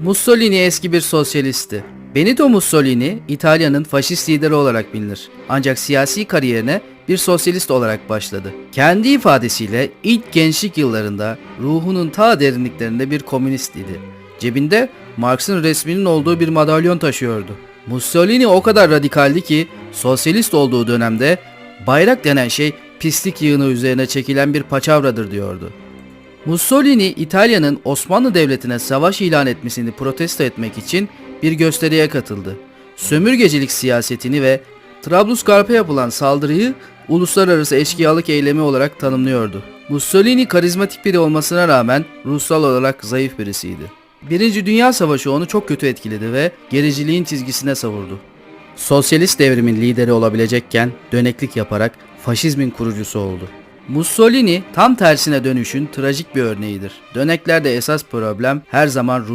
Mussolini eski bir sosyalistti. Benito Mussolini İtalya'nın faşist lideri olarak bilinir. Ancak siyasi kariyerine bir sosyalist olarak başladı. Kendi ifadesiyle ilk gençlik yıllarında ruhunun ta derinliklerinde bir komünist idi. Cebinde Marx'ın resminin olduğu bir madalyon taşıyordu. Mussolini o kadar radikaldi ki sosyalist olduğu dönemde bayrak denen şey pislik yığını üzerine çekilen bir paçavradır diyordu. Mussolini İtalya'nın Osmanlı Devleti'ne savaş ilan etmesini protesto etmek için bir gösteriye katıldı. Sömürgecilik siyasetini ve Trablusgarp'a yapılan saldırıyı uluslararası eşkıyalık eylemi olarak tanımlıyordu. Mussolini karizmatik biri olmasına rağmen ruhsal olarak zayıf birisiydi. Birinci Dünya Savaşı onu çok kötü etkiledi ve gericiliğin çizgisine savurdu. Sosyalist devrimin lideri olabilecekken döneklik yaparak faşizmin kurucusu oldu. Mussolini tam tersine dönüşün trajik bir örneğidir. Döneklerde esas problem her zaman ruh